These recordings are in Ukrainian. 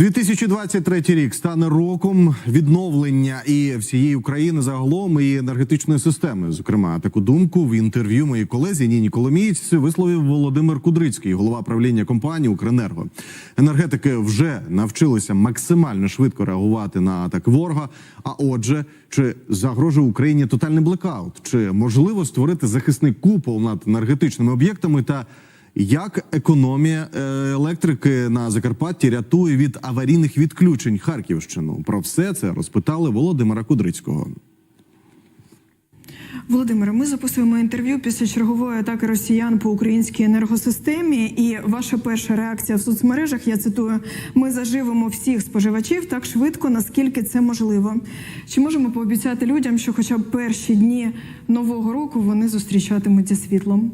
2023 рік стане роком відновлення і всієї України загалом і енергетичної системи. Зокрема, таку думку в інтерв'ю моїй колезі Ніні Коломієць висловив Володимир Кудрицький, голова правління компанії Укренерго. Енергетики вже навчилися максимально швидко реагувати на атаки ворога. А отже, чи загрожує Україні тотальний блекаут? Чи можливо створити захисний купол над енергетичними об'єктами та як економія е, електрики на Закарпатті рятує від аварійних відключень Харківщину? Про все це розпитали Володимира Кудрицького. Володимире, ми записуємо інтерв'ю після чергової атаки росіян по українській енергосистемі. І ваша перша реакція в соцмережах, я цитую: ми заживемо всіх споживачів так швидко, наскільки це можливо. Чи можемо пообіцяти людям, що, хоча б перші дні нового року вони зустрічатимуть зі світлом?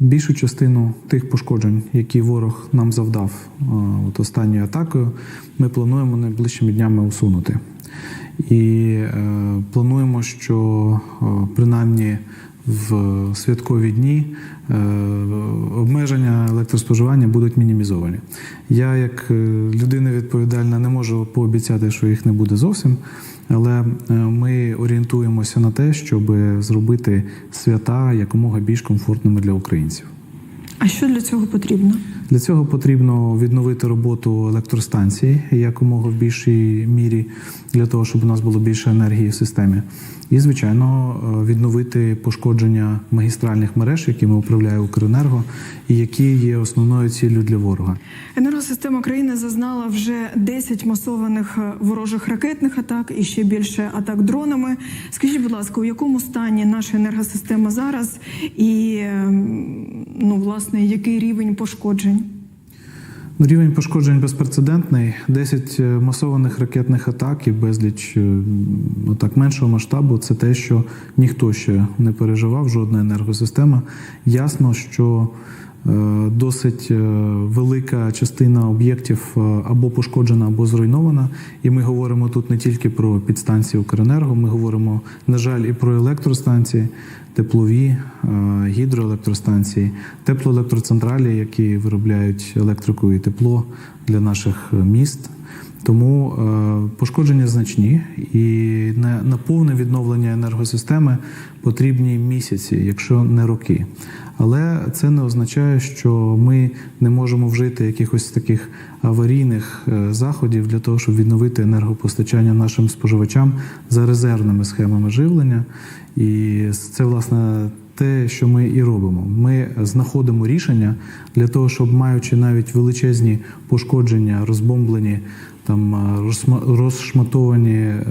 Більшу частину тих пошкоджень, які ворог нам завдав е, от останньою атакою, ми плануємо найближчими днями усунути. І е, плануємо, що е, принаймні в святкові дні е, обмеження електроспоживання будуть мінімізовані. Я, як е, людина відповідальна, не можу пообіцяти, що їх не буде зовсім. Але е, ми орієнтуємося на те, щоб зробити свята якомога більш комфортними для українців. А що для цього потрібно? Для цього потрібно відновити роботу електростанції якомога в більшій мірі, для того, щоб у нас було більше енергії в системі. І, звичайно, е, відновити пошкодження магістральних мереж, якими управляє Укренерго, і які є основною ціллю для ворога. Енергосистема країни зазнала вже 10 масованих е, ворожих ракетних атак і ще більше атак дронами. Скажіть, будь ласка, у якому стані наша енергосистема зараз, і ем, ну власне який рівень пошкоджень? Рівень пошкоджень безпрецедентний. 10 масованих ракетних атак і безліч е, ну, так, меншого масштабу це те, що ніхто ще не переживав, жодна енергосистема. Ясно, що е, досить е, велика частина об'єктів е, або пошкоджена, або зруйнована. І ми говоримо тут не тільки про підстанції Укренерго, ми говоримо, на жаль, і про електростанції, теплові, е, гідроелектростанції, теплоелектроцентралі, які виробляють електрику і тепло для наших міст. Тому е, пошкодження значні, і на повне відновлення енергосистеми потрібні місяці, якщо не роки. Але це не означає, що ми не можемо вжити якихось таких аварійних е, заходів для того, щоб відновити енергопостачання нашим споживачам за резервними схемами живлення. І це власне те, що ми і робимо. Ми знаходимо рішення для того, щоб маючи навіть величезні пошкодження, розбомблені там е, розшматовані е,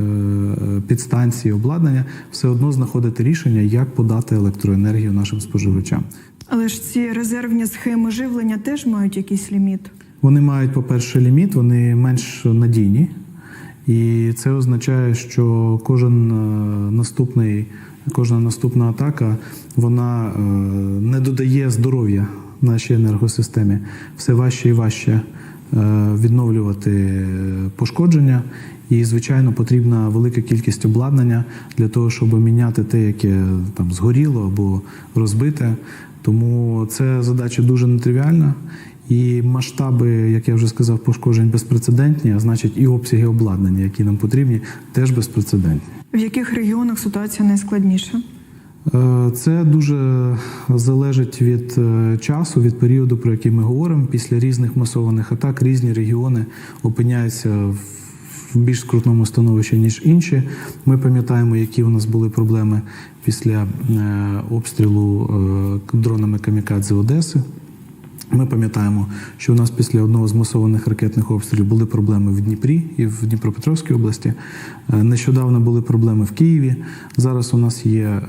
підстанції обладнання, все одно знаходити рішення, як подати електроенергію нашим споживачам. Але ж ці резервні схеми живлення теж мають якийсь ліміт. Вони мають, по-перше, ліміт, вони менш надійні, і це означає, що кожен е, наступний, кожна наступна атака вона не додає здоров'я нашій енергосистемі. Все важче і важче відновлювати пошкодження. І, звичайно, потрібна велика кількість обладнання для того, щоб міняти те, яке там згоріло або розбите. Тому це задача дуже нетривіальна. І масштаби, як я вже сказав, пошкоджень безпрецедентні, а значить і обсяги обладнання, які нам потрібні, теж безпрецедентні. В яких регіонах ситуація найскладніша? Е, Це дуже залежить від е, часу, від періоду, про який ми говоримо. Після різних масованих атак різні регіони опиняються в більш скрутному становищі, ніж інші. Ми пам'ятаємо, які у нас були проблеми після е, обстрілу дронами Камікадзе Одеси. Ми пам'ятаємо, що у нас після одного з масованих ракетних обстрілів були проблеми в Дніпрі і в Дніпропетровській області. Е, Нещодавно були проблеми в Києві. Зараз у нас є е,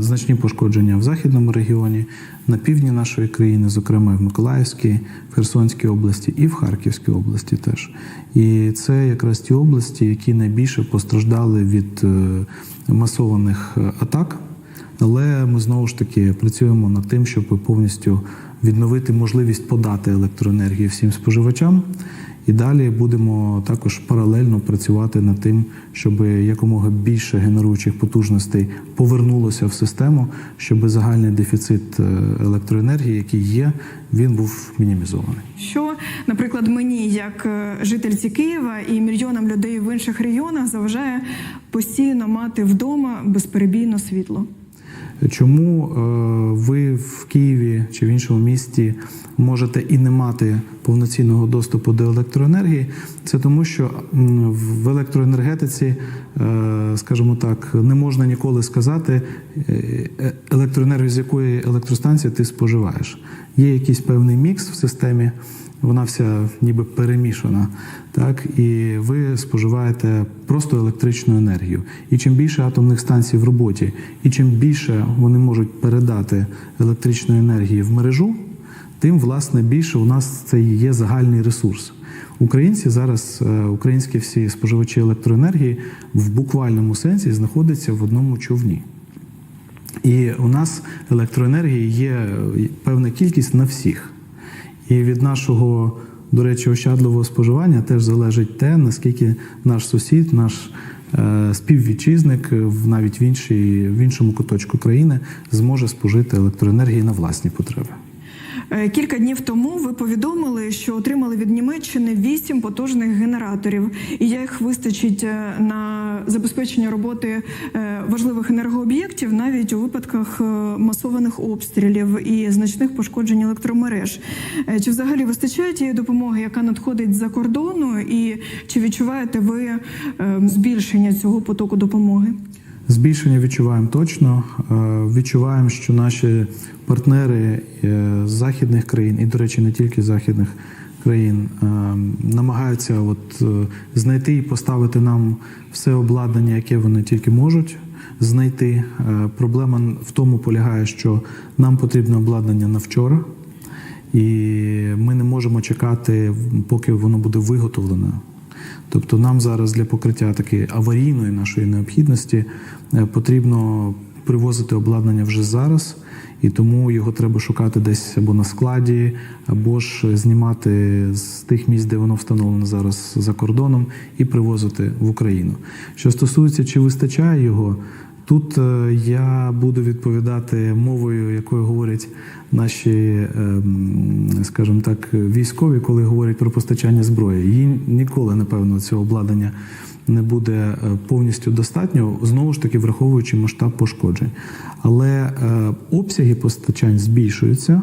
значні пошкодження в західному регіоні, на півдні нашої країни, зокрема в Миколаївській, Херсонській області і в Харківській області теж. І це якраз ті області, які найбільше постраждали від е, масованих атак. Але ми знову ж таки працюємо над тим, щоб повністю відновити можливість подати електроенергію всім споживачам. І далі будемо також паралельно працювати над тим, щоб якомога більше генеруючих потужностей повернулося в систему, щоб загальний дефіцит е, електроенергії, який є, він був мінімізований. Що, наприклад, мені, як е, жительці Києва і мільйонам людей в інших регіонах, заважає постійно мати вдома безперебійно світло? Чому е, ви в Києві чи в іншому місті можете і не мати повноцінного доступу до електроенергії? Це тому, що в електроенергетиці, е, скажімо так, не можна ніколи сказати е, електроенергію, з якої електростанції ти споживаєш. Є якийсь певний мікс в системі. Вона вся ніби перемішана, так і ви споживаєте просто електричну енергію. І чим більше атомних станцій в роботі, і чим більше вони можуть передати електричної енергії в мережу, тим власне більше у нас це є загальний ресурс. Українці зараз, е, українські всі споживачі електроенергії в буквальному сенсі знаходяться в одному човні. І у нас електроенергії є е, певна кількість на всіх. І від нашого, до речі, ощадливого споживання теж залежить те, наскільки наш сусід, наш е, співвітчизник е, навіть в, іншій, в іншому куточку країни зможе спожити електроенергії на власні потреби. Е, Кілька днів тому ви повідомили, що отримали від Німеччини вісім потужних генераторів, і їх вистачить е, на забезпечення роботи е, важливих енергооб'єктів навіть у випадках масованих обстрілів і значних пошкоджень електромереж. Чи взагалі вистачає тієї допомоги, яка надходить з-за кордону, і чи відчуваєте ви е, збільшення цього потоку допомоги? Збільшення відчуваємо точно. Е, Відчуваємо, що наші партнери е, з західних країн, і, до речі, не тільки західних країн, е, намагаються от знайти і поставити нам все обладнання, яке вони тільки можуть знайти. Проблема в тому полягає, що нам потрібне обладнання на вчора. І ми не можемо чекати, поки воно буде виготовлене. Тобто нам зараз для покриття такої аварійної нашої необхідності е, потрібно привозити обладнання вже зараз, і тому його треба шукати десь або на складі, або ж знімати з тих місць, де воно встановлено зараз за кордоном, і привозити в Україну. Що стосується, чи вистачає його, Тут е, я буду відповідати мовою, якою говорять наші, ем, скажімо так, військові, коли говорять про постачання зброї. Їм ніколи, напевно, цього обладнання не буде е, повністю достатньо, знову ж таки враховуючи масштаб пошкоджень. Але е, обсяги постачань збільшуються,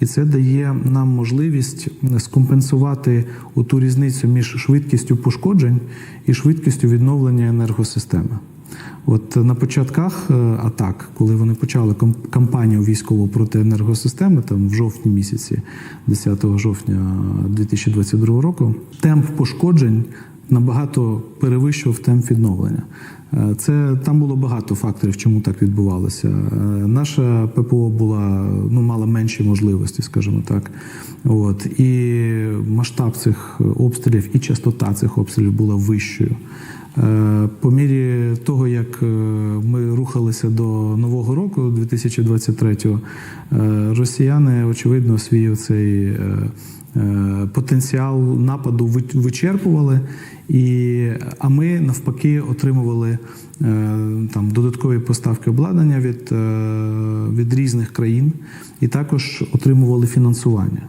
і це дає нам можливість скомпенсувати ту різницю між швидкістю пошкоджень і швидкістю відновлення енергосистеми. От на початках е, атак, коли вони почали кампанію військову проти енергосистеми, там в жовтні місяці, 10 жовтня 2022 року, темп пошкоджень набагато перевищував темп відновлення. Е, Це там було багато факторів, чому так відбувалося. Е, Наша ППО була ну мала менші можливості, скажімо так. От і масштаб цих обстрілів і частота цих обстрілів була вищою. Е, По мірі того, як е, ми рухалися до нового року, 2023-го, е, росіяни очевидно свій цей потенціал нападу вичерпували, і, а ми навпаки отримували там додаткові поставки обладнання від, від різних країн і також отримували фінансування.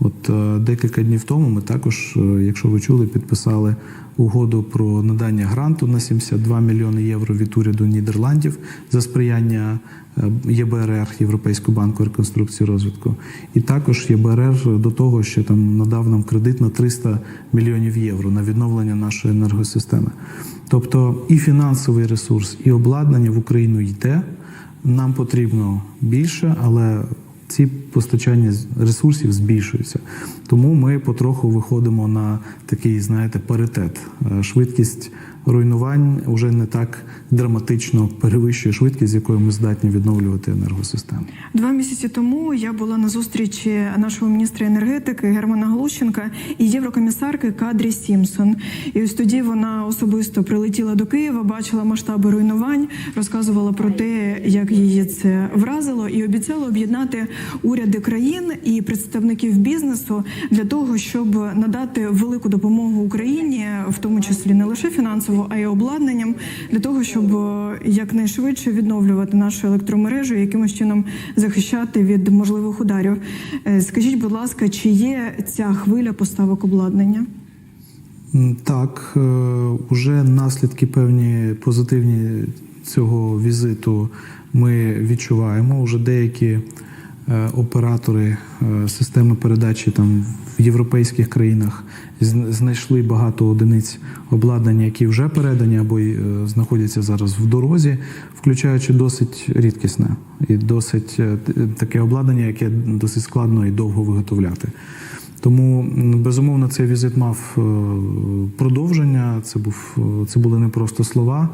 От декілька днів тому ми також, якщо ви чули, підписали угоду про надання гранту на 72 мільйони євро від уряду Нідерландів за сприяння е, ЄБРР Європейського банку реконструкції розвитку. І також ЄБРР до того, що там надав нам кредит на 300 мільйонів євро на відновлення нашої енергосистеми. Тобто і фінансовий ресурс, і обладнання в Україну йде. Нам потрібно більше, але ці постачання ресурсів збільшуються. Тому ми потроху виходимо на такий, знаєте, паритет. Е, Швидкість руйнувань вже не так драматично перевищує швидкість, з якою ми здатні відновлювати енергосистему. Два місяці тому я була на зустрічі нашого міністра енергетики Германа Глущенка і єврокомісарки Кадрі Сімсон. І ось тоді вона особисто прилетіла до Києва, бачила масштаби руйнувань, розказувала про те, як її це вразило, і обіцяла об'єднати уряди країн і представників бізнесу для того, щоб надати велику допомогу Україні, в тому числі не лише фінансово, а й обладнанням, для того, щоб е, якнайшвидше відновлювати нашу електромережу, і якимось чином захищати від можливих ударів. Е, Скажіть, будь ласка, чи є ця хвиля поставок обладнання? Так, е, уже наслідки певні позитивні цього візиту ми відчуваємо. Уже деякі оператори е, системи передачі там в європейських країнах знайшли багато одиниць обладнання, які вже передані або й, е, знаходяться зараз в дорозі, включаючи досить рідкісне і досить е, таке обладнання, яке досить складно і довго виготовляти. Тому безумовно цей візит мав е, продовження. Це був е, це були не просто слова,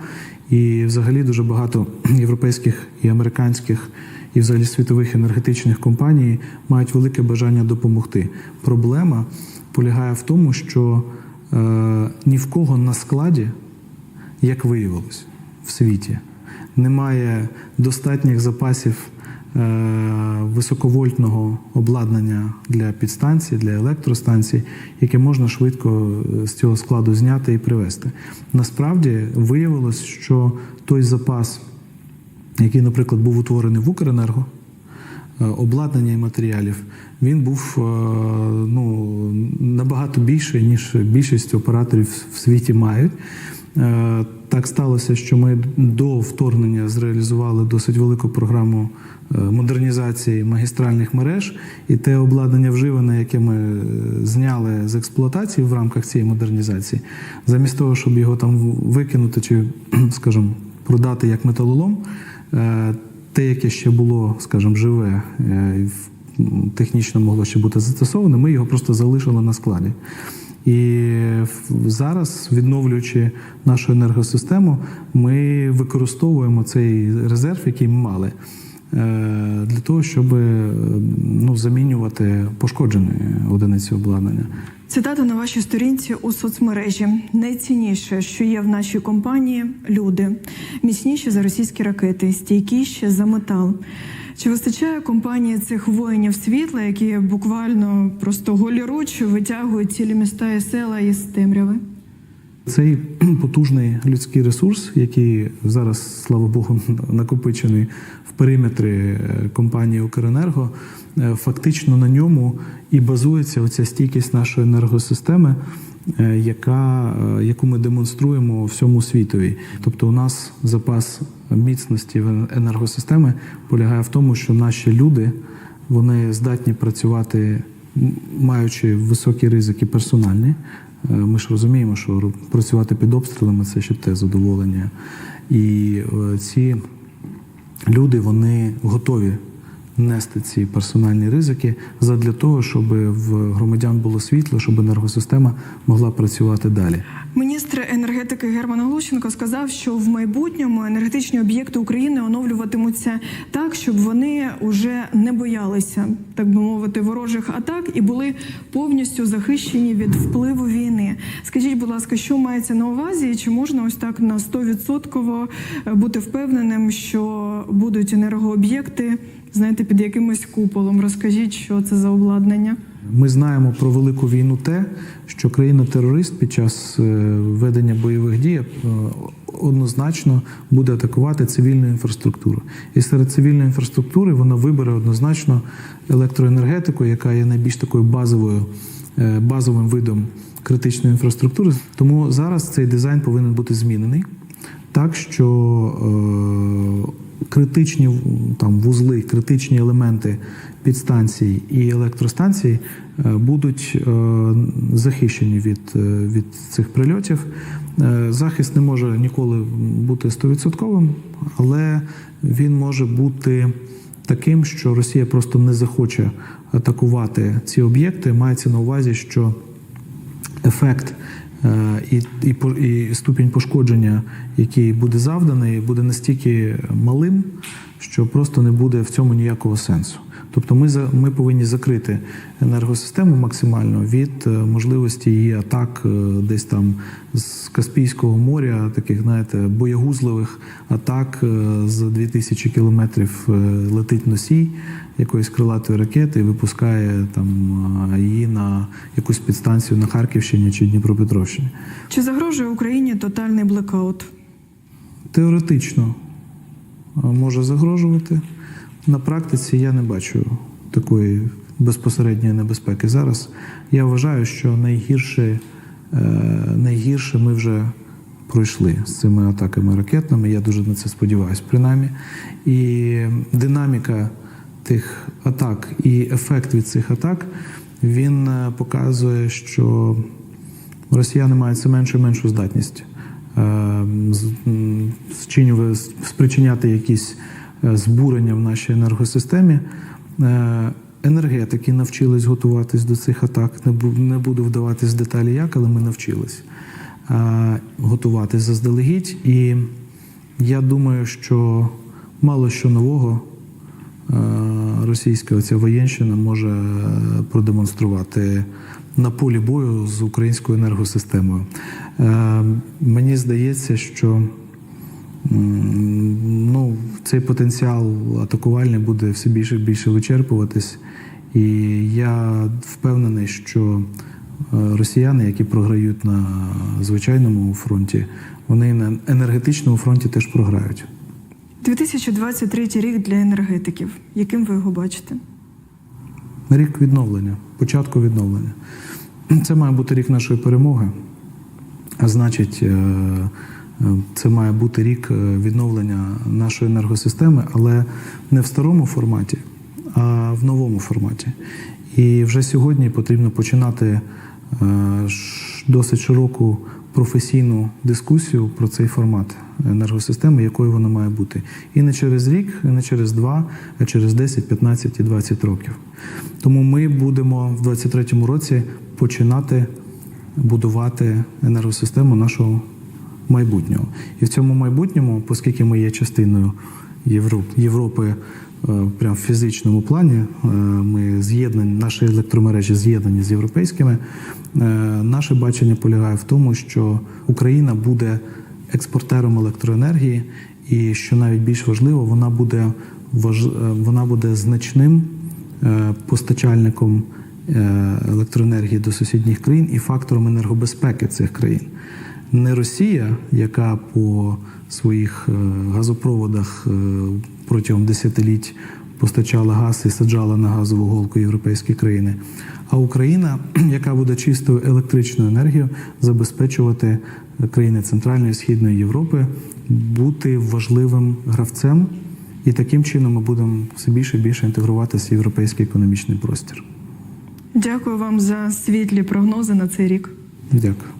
і взагалі дуже багато європейських і американських. І взагалі світових енергетичних компаній мають велике бажання допомогти. Проблема полягає в тому, що е, ні в кого на складі, як виявилось в світі, немає достатніх запасів е, високовольтного обладнання для підстанцій, для електростанцій, яке можна швидко е, з цього складу зняти і привезти. Насправді виявилось, що той запас, який, наприклад, був утворений в Укренерго, е, обладнання і матеріалів, він був е, ну, набагато більший, ніж більшість операторів в світі мають. Е, Так сталося, що ми до вторгнення зреалізували досить велику програму модернізації магістральних мереж, і те обладнання вживане, яке ми зняли з експлуатації в рамках цієї модернізації, замість того, щоб його там викинути чи, скажімо, продати як металолом, те, яке ще було, скажімо, живе е, в- технічно могло ще бути застосоване, ми його просто залишили на складі. І зараз, відновлюючи нашу енергосистему, ми використовуємо цей резерв, який ми мали, е, для того, щоб е, ну, замінювати пошкоджені одиниці обладнання. Цитата на вашій сторінці у соцмережі. Найцінніше, що є в нашій компанії люди, міцніші за російські ракети, стійкіші за метал. Чи вистачає компанії цих воїнів світла, які буквально просто голіруч витягують цілі міста і села із темряви? Цей потужний людський ресурс, який зараз, слава Богу, накопичений в периметрі е, компанії Укренерго, е, фактично на ньому і базується оця стійкість нашої енергосистеми, е, яка, яку ми демонструємо всьому світові. Тобто, у нас запас міцності в енергосистеми полягає в тому, що наші люди вони здатні працювати, маючи високі ризики персональні. Е, Ми ж розуміємо, що працювати під обстрілами це ще те задоволення. І е, ці люди вони готові нести ці персональні ризики задля того, щоб в громадян було світло, щоб енергосистема могла працювати далі. Міністр енергетики Герман Глущенко сказав, що в майбутньому енергетичні об'єкти України оновлюватимуться так, щоб вони вже не боялися, так би мовити, ворожих атак і були повністю захищені від впливу війни. Скажіть, будь ласка, що мається на увазі, і чи можна ось так на 100% бути впевненим, що будуть енергооб'єкти, знаєте, під якимось куполом? Розкажіть, що це за обладнання? Ми знаємо про велику війну те, що країна-терорист під час е, ведення бойових дій е, однозначно буде атакувати цивільну інфраструктуру. І серед цивільної інфраструктури вона вибере однозначно електроенергетику, яка є найбільш такою базовою, е, базовим видом критичної інфраструктури. Тому зараз цей дизайн повинен бути змінений так, що критичні там вузли, критичні елементи підстанцій і електростанцій е, будуть е, захищені від, е, від цих прильотів. Захист не може ніколи бути 100%, але він може бути таким, що Росія просто не захоче атакувати ці об'єкти. Мається на увазі, що ефект і, і, по- і ступінь пошкодження, який буде завданий, буде настільки малим, що просто не буде в цьому ніякого сенсу. Тобто ми, ми повинні закрити енергосистему максимально від е, можливості її атак е, десь там з Каспійського моря, таких, знаєте, боягузливих атак е, з 2000 кілометрів е, летить носій, якоїсь крилатої ракети і випускає там її на якусь підстанцію на Харківщині чи Дніпропетровщині. Чи загрожує Україні тотальний блекаут? Теоретично може загрожувати. На практиці я не бачу такої безпосередньої небезпеки. Зараз я вважаю, що найгірше, е, найгірше ми вже пройшли з цими атаками ракетними. Я дуже на це сподіваюся, принаймні. І динаміка тих атак і ефект від цих атак він е, показує, що росіяни мають все меншу і меншу здатність е, спричиняти якісь е, збурення в нашій енергосистемі. Енергетики навчились готуватись до цих атак. Не буду вдаватись в деталі, як, але ми навчились готуватись заздалегідь. І я думаю, що мало що нового російська оця воєнщина може е, продемонструвати на полі бою з українською енергосистемою. Е, Мені здається, що ну, цей потенціал атакувальний буде все більше і більше вичерпуватись. І я впевнений, що е, росіяни, які програють на звичайному фронті, вони на енергетичному фронті теж програють. 2023 рік для енергетиків. Яким ви його бачите? Рік відновлення, початку відновлення. Це має бути рік нашої перемоги. А значить, е, е, це має бути рік е, відновлення нашої енергосистеми, але не в старому форматі, а в новому форматі. І вже сьогодні потрібно починати досить широку професійну дискусію про цей формат енергосистеми, якою вона має бути. І не через рік, і не через два, а через 10, 15 і 20 років. Тому ми будемо в 2023 році починати будувати енергосистему нашого майбутнього. І в цьому майбутньому, оскільки ми є частиною Європи е, прямо в фізичному плані, е, ми з'єднані, наші електромережі з'єднані з європейськими. е, Наше бачення полягає в тому, що Україна буде експортером електроенергії, і що навіть більш важливо, вона буде вона буде значним постачальником електроенергії до сусідніх країн і фактором енергобезпеки цих країн. Не Росія, яка по своїх газопроводах протягом десятиліть постачала газ і саджала на газову голку європейські країни, а Україна, яка буде чистою електричною енергією забезпечувати країни Центральної і Східної Європи, бути важливим гравцем, і таким чином ми будемо все більше і більше інтегруватися в європейський економічний простір. Дякую вам за світлі прогнози на цей рік. Дякую.